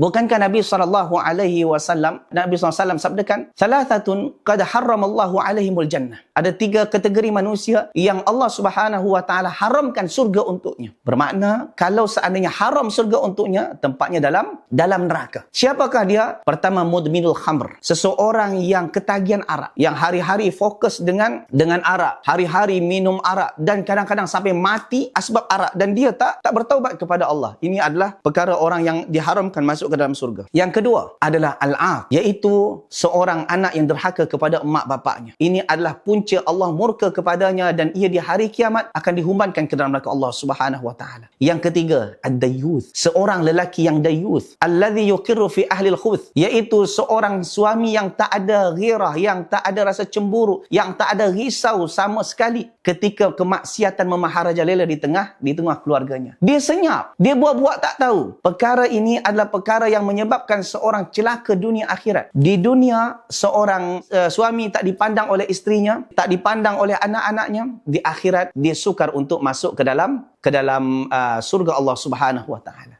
Bukankah Nabi sallallahu alaihi wasallam Nabi SAW sabdakan, "Thalathatun qad harramallahu alaihimul jannah." Ada tiga kategori manusia yang Allah Subhanahu wa taala haramkan surga untuknya. Bermakna kalau seandainya haram surga untuknya, tempatnya dalam dalam neraka. Siapakah dia? Pertama mudminul khamr. Seseorang yang ketagihan arak, yang hari-hari fokus dengan dengan arak, hari-hari minum arak dan kadang-kadang sampai mati asbab arak dan dia tak tak bertaubat kepada Allah. Ini adalah perkara orang yang diharamkan masuk ke dalam surga. Yang kedua adalah al-aq, iaitu seorang anak yang derhaka kepada emak bapaknya. Ini adalah punca Allah murka kepadanya dan ia di hari kiamat akan dihumbankan ke dalam neraka Allah Subhanahu wa taala. Yang ketiga, ad-dayuth, seorang lelaki yang dayuth, alladhi yuqirru fi ahli al-khuth, iaitu seorang suami yang tak ada ghirah, yang tak ada rasa cemburu, yang tak ada risau sama sekali ketika kemaksiatan memaharajalela di tengah di tengah keluarganya. Dia senyap, dia buat-buat tak tahu. Perkara ini adalah perkara yang menyebabkan seorang celaka dunia akhirat. Di dunia seorang uh, suami tak dipandang oleh isterinya, tak dipandang oleh anak-anaknya, di akhirat dia sukar untuk masuk ke dalam ke dalam uh, surga Allah Subhanahu wa taala.